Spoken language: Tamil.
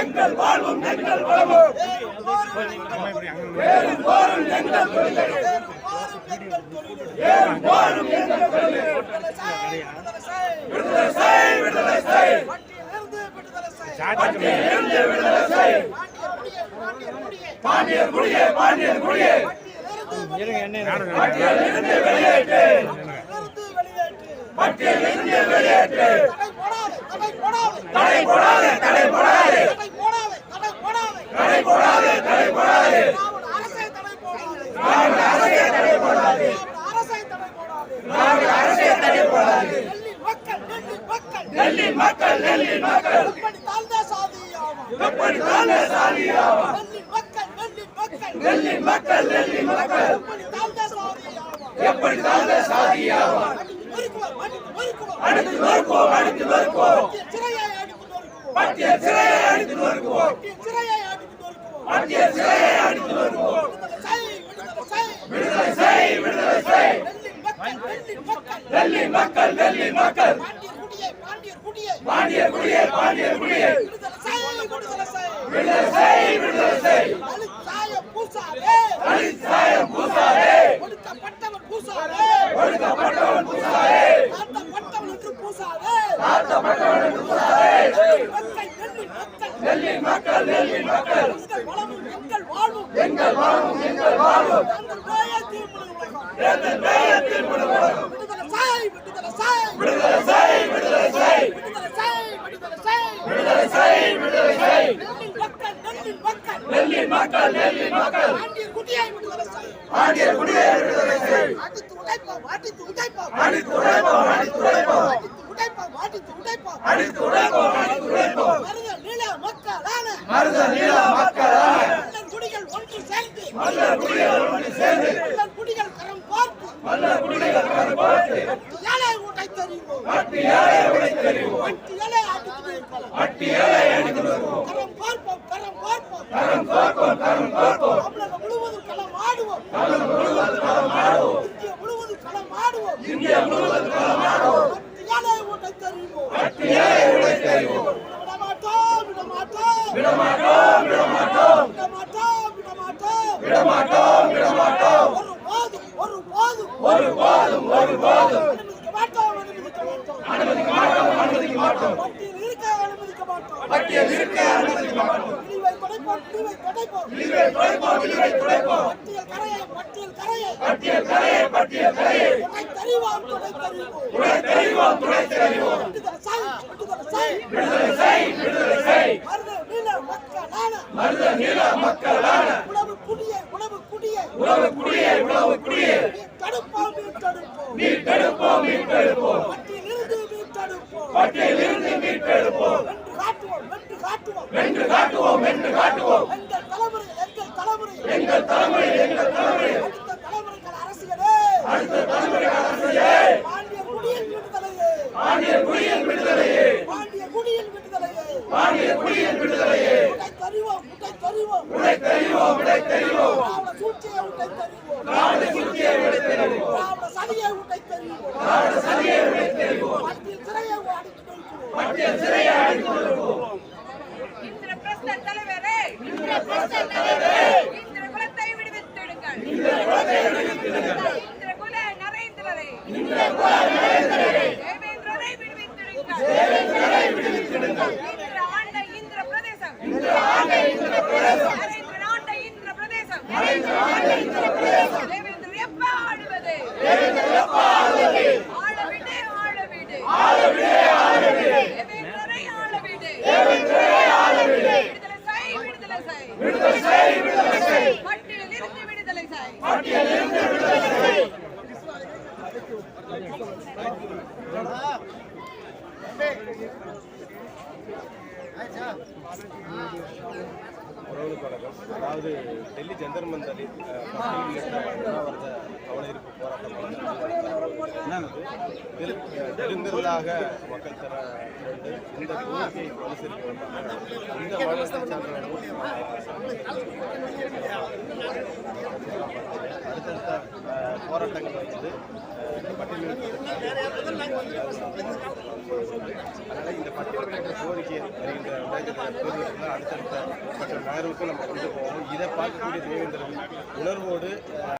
எங்கள் வாழ்வும் எங்கள் வளமும் ஏறும் போரும் எங்கள் தொழிலே ஏறும் எங்கள் தொழிலே விடுதலை செய் விடுதலை செய் பட்டியலிருந்து விடுதலை செய் பாண்டியர் குடியே பாண்டியர் குடியே பட்டியலிருந்து வெளியேற்று பட்டியலிருந்து வெளியேற்று போடாதே. அரசை தடை போடாதே. அரசை தடை போடாதே மக்கள் டெல்லி மக்கள். டெல்லி மக்கள் டெல்லி மக்கள். எப்படி தாழ்ந்த சாதியாமா எப்படி தாழ்ந்த சாதியாமா டெல்லி மக்கள் டெல்லி மக்கள். டெல்லி மக்கள் டெல்லி மக்கள். எப்படி தாழ்ந்த சாதியாமா எப்படி தாழ்ந்த சாதியாமா அடுத்து நொறுக்குவோம் அடுத்து நொறுக்குவோம். சிறையை அடுத்து நொறுக்குவோம். பட்டியல் சிறையை அடுத்து நொறுக்குவோம். பட்டியல் சிறையை அடுத்து நொறுக்குவோம். பட்டியல் சிறையை அடுத்து நொறுக்குவோம். டெல்லி மக்கள் டெல்லி மக்கள். பாண்டியர் குடியே பாண்டியர் குடியே விடுதலை செய் விடுதலை செய் தலித் சாயம் ஒடுக்கப்பட்டவன் பூசாதே ஒடுக்கப்பட்டவன் என்று நெல்லி மக்கள் மக்கள் எங்கள் எங்கள் வாழ்வும் எங்கள் வாழ்வும் எங்கள் வாழ்வும் நெல்லின் மக்கள் நெல்லின் மக்கள் டெல்லி மக்கள் டெல்லி மக்கள் பாண்டியர் குடியை விடுதலை சாய் பாண்டியர் குடியே விடுதலை செய் அடித்து உடைப்போம் அடித்து உடைப்போம் அடித்து உழைப்போம் அடித்து உழைப்போம் அடித்து உடைப்போம் அடித்து உடைப்போம் அடித்து உழைப்போம் அடித்து உழைப்போம் மருத நில மக்களான மருத நீள மக்களான மல்லர் குடிகள் ஒன்று சேர்ந்து மல்லர் குடிகள் ஒன்று சேர்ந்து ஏழை அடித்து நிற்போம் பட்டி ஏழை அடித்து வருவோம் கரம் பார்ப்போம் கரம் பார்ப்போம் கரம் பார்ப்போம் கரம் பார்ப்போம் தமிழகம் முழுவதும் களம் ஆடுவோம் தமிழ் முழுவதும் களம் ஆடுவோம் இந்தியா முழுவதும் களம் ஆடுவோம் இந்தியா முழுவதும் களம் ஆடுவோம் பட்டி ஏழை உடை தெரிவோம் பட்டி ஏழை உடைத்தறிவோம் விடமாட்டோம் விடமாட்டோம். விடமாட்டோம் விடமாட்டோம் விடமாட்டோம் விடமாட்டோம் விடமாட்டோம் விடமாட்டோம் ஒரு போதும் ஒரு போதும். ஒரு போதும் ஒரு போதும் அனுமதிக்க மாட்டோம் அனுமதிக்க மாட்டோம் அனுமதிக்க மாட்டோம் அனுமதிக்க மாட்டோம் பட்டியல் இருக்க அனுமதிக்க மாட்டோம் பட்டியல் இருக்க அனுமதிக்க மாட்டோம் இழிவை துடைப்போம் விழிவை துடைப்போம் விழிவை துடைப்போம் பட்டியல் கரையை பட்டியல் கரையை பட்டியல் கரையே பட்டியல் கரையே துணை தெரிவோம் துணை தெரிவோம் துணை தெரிவோம் துணை தெரிவோம் விடுதலை சாய் விடுதலை சாய் விடுதலை செய் விடுதலை செய் மருத நீல மக்களான மருத நில மக்களான உணவு குடியை உணவு குடியை உழவு குடியே உழவு குடியே தடுப்போம் மீட்டெடுப்போம் மீட்டெடுப்போம் மீட்டெடுப்போம் பட்டியலிருந்து மீட்டெடுப்போம். பட்டியலிருந்து மீட்டெடுப்போம். வென்று காட்டுவோம் வென்று காட்டுவோம். வென்று காட்டுவோம் வென்று காட்டுவோம் எங்கள் தலைமுறை எங்கள் தலைமுறை எங்கள் தலைமுறை எங்கள் தலைமுறை அடுத்த தலைமுறைகள் அரசியலே அடுத்த தலைமுறை அரசியலே பாண்டிய குடியில் விடுதலையே பாண்டியர் குடியின் விடுதலையே பாண்டிய குடியில் விடுதலையே குடியின் விடுதலையே. தருவோம் உடை தருவோம் உடை தெரிவோம் உடை தெரிவோம் திராவிட சூழ்ச்சியை உடை தருவோம் திராவிட சுத்தியை உடை தெரிவோம் திராவிட சதியை உடை தருவோம் திராவிட சதியை உடை தெரிவோம் பட்டியல் சிறையை அடித்து நிற்கிறோம் பட்டியல் சிறையை அடித்து வருவோம் இந்திர பிரஸ்த தலைவரே. பிரஸ்த தலைவரே. இந்திர குலத்தை விடுவித்திடுங்கள். இந்த குலத்தை விடுவித்திடுங்கள். இந்திர குல நரேந்திரரே. இந்த குல நரேந்திரரே. தேவேந்திரரை விடுவித்திடுங்கள். தேவேந்திரரை விடுவித்திடுங்கள். உறவு பழக்கம் அதாவது டெல்லி ஜந்தர்மந்தலி அவரது அவளதிருப்பு போராட்டம் பெருந்திரளாக மக்கள் தர இந்த கோரிக்கையை அனுசரிக்க வேண்டும். இந்த வளர்ச்சி சார்ந்த அடுத்தடுத்த போராட்டங்கள் வந்தது அஹ், அதனால் இந்த பட்டியல் கோரிக்கை வருகின்ற அடுத்தடுத்த மற்ற நகர்வுக்கும் நம்ம கொண்டு போவோம். இதை பார்க்கக்கூடிய தேவேந்திரன் உணர்வோடு